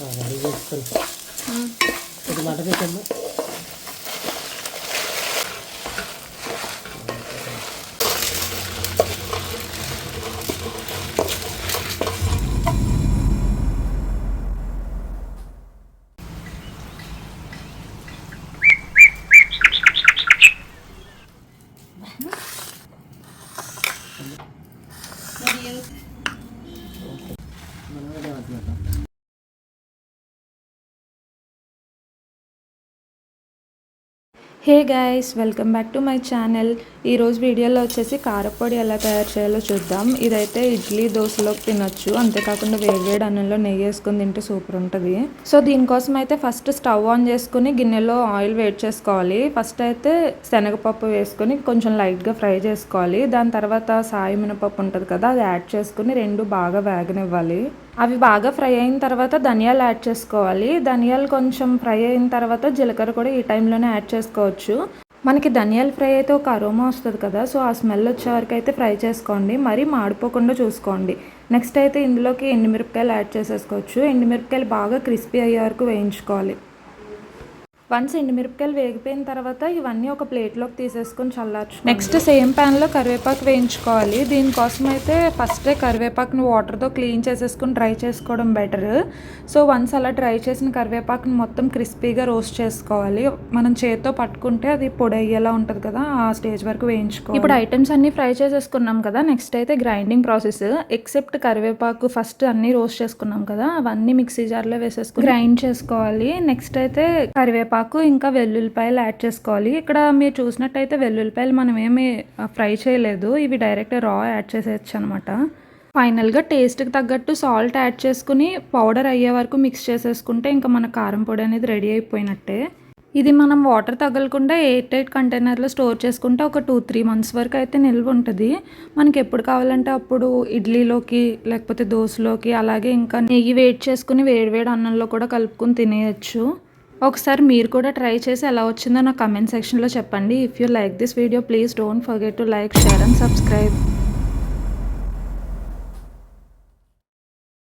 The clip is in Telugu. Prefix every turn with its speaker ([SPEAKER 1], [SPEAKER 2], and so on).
[SPEAKER 1] రెడీ చేసుకొని ఇది మంట పెట్టమ్మా మనం కూడా
[SPEAKER 2] hey guys welcome back to my channel. ఈరోజు వీడియోలో వచ్చేసి కారపొడి ఎలా తయారు చేయాలో చూద్దాం. ఇదైతే ఇడ్లీ దోశలోకి తినొచ్చు. అంతేకాకుండా వేడివేడి అన్నంలో నెయ్యి వేసుకుని తింటే సూపర్ ఉంటుంది. సో దీనికోసం అయితే ఫస్ట్ స్టవ్ ఆన్ చేసుకుని గిన్నెలో ఆయిల్ వేడి చేసుకోవాలి. ఫస్ట్ అయితే శనగపప్పు వేసుకొని కొంచెం లైట్గా ఫ్రై చేసుకోవాలి. దాని తర్వాత సాయి మినపప్పు ఉంటుంది కదా అది యాడ్ చేసుకుని రెండు బాగా వేగనివ్వాలి. అవి బాగా ఫ్రై అయిన తర్వాత ధనియాలు యాడ్ చేసుకోవాలి. ధనియాలు కొంచెం ఫ్రై అయిన తర్వాత జీలకర్ర కూడా ఈ టైంలోనే యాడ్ చేసుకోవచ్చు. మనకి ధనియాలు ఫ్రై అయితే ఒక అరోమా వస్తుంది కదా సో ఆ స్మెల్ వచ్చే వరకు అయితే ఫ్రై చేసుకోండి. మరీ మాడిపోకుండా చూసుకోండి. నెక్స్ట్ అయితే ఇందులోకి ఎండుమిరపకాయలు యాడ్ చేసేసుకోవచ్చు. ఎండుమిరపకాయలు బాగా క్రిస్పీ అయ్యే వరకు వేయించుకోవాలి. వన్స్ ఎండుమిరపకాయలు వేగిపోయిన తర్వాత ఇవన్నీ ఒక ప్లేట్లోకి తీసేసుకొని చల్లార్చు నెక్స్ట్ సేమ్ ప్యాన్లో కరివేపాకు వేయించుకోవాలి. దీనికోసం అయితే ఫస్టే కరివేపాకుని వాటర్తో క్లీన్ చేసేసుకొని డ్రై చేసుకోవడం బెటర్. సో వన్స్ అలా డ్రై చేసిన కరివేపాకుని మొత్తం క్రిస్పీగా రోస్ట్ చేసుకోవాలి. మనం చేతితో పట్టుకుంటే అది పొడి అయ్యేలా ఉంటుంది కదా ఆ స్టేజ్ వరకు వేయించుకోవాలి. ఇప్పుడు ఐటమ్స్ అన్ని ఫ్రై చేసేసుకున్నాం కదా నెక్స్ట్ అయితే గ్రైండింగ్ ప్రాసెస్. ఎక్సెప్ట్ కరివేపాకు ఫస్ట్ అన్ని రోస్ట్ చేసుకున్నాం కదా అవన్నీ మిక్సీ జార్లో వేసేసుకుని గ్రైండ్ చేసుకోవాలి. నెక్స్ట్ అయితే కరివేపాకు ఇంకా వెల్లుల్లిపాయలు యాడ్ చేసుకోవాలి. ఇక్కడ మీరు చూసినట్టయితే వెల్లుల్లిపాయలు మనం ఏమి ఫ్రై చేయలేదు. ఇవి డైరెక్ట్ రా యాడ్ చేసేయచ్చు అనమాట ఫైనల్గా టేస్ట్కి తగ్గట్టు సాల్ట్ యాడ్ చేసుకుని పౌడర్ అయ్యే వరకు మిక్స్ చేసేసుకుంటే ఇంకా మన కారం పొడి అనేది రెడీ అయిపోయినట్టే. ఇది మనం వాటర్ తగలకుండా ఎయిట్ ఎయిట్ కంటైనర్లో స్టోర్ చేసుకుంటే ఒక టూ త్రీ మంత్స్ వరకు అయితే నిల్వ ఉంటుంది. మనకి ఎప్పుడు కావాలంటే అప్పుడు ఇడ్లీలోకి లేకపోతే దోశలోకి అలాగే ఇంకా నెయ్యి వేడి చేసుకుని వేడివేడి అన్నంలో కూడా కలుపుకొని తినేయచ్చు. ఒకసారి మీరు కూడా ట్రై చేసి ఎలా వచ్చిందో నా కమెంట్ సెక్షన్లో చెప్పండి. If you like this video please don't forget to like share and subscribe